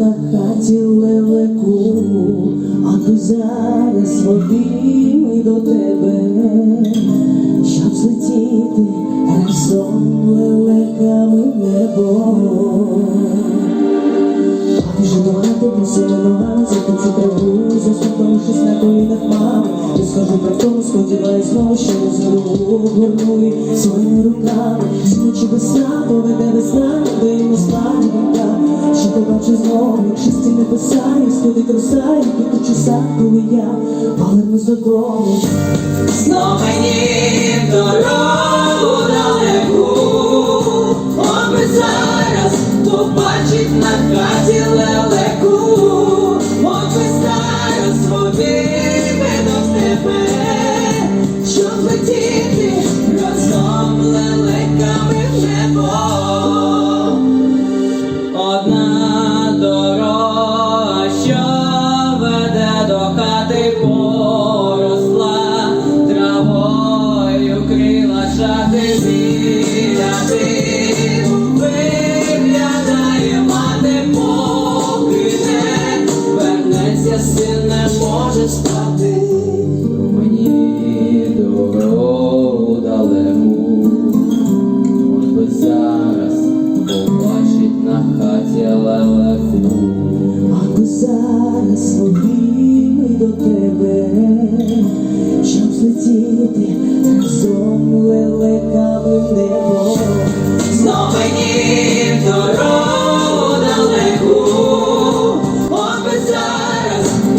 на хаті лелеку, а ти зараз в до тебе, щоб злетіти разом лелеками небо. Ти же до хати босими ногами Затопчу траву, заступившись на колінах мами. Скажу про тому, сподіваюсь знову, що не знову горнуй своїми руками Сіночі без сна, поведе весна, де йому спати віка. Що побачу знову, чисті небеса, і сходить роса, і квітучий сад, коли я повернусь додому Знов мені дорогу побачить на хаті лелеку, Оби зараз водими до тебе, щоб летіти разом лелеками в небо. Одна дорога, що веде до хати поросла, травою крила шати не може спати.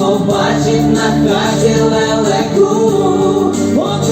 Побачить на хаті лелеку, От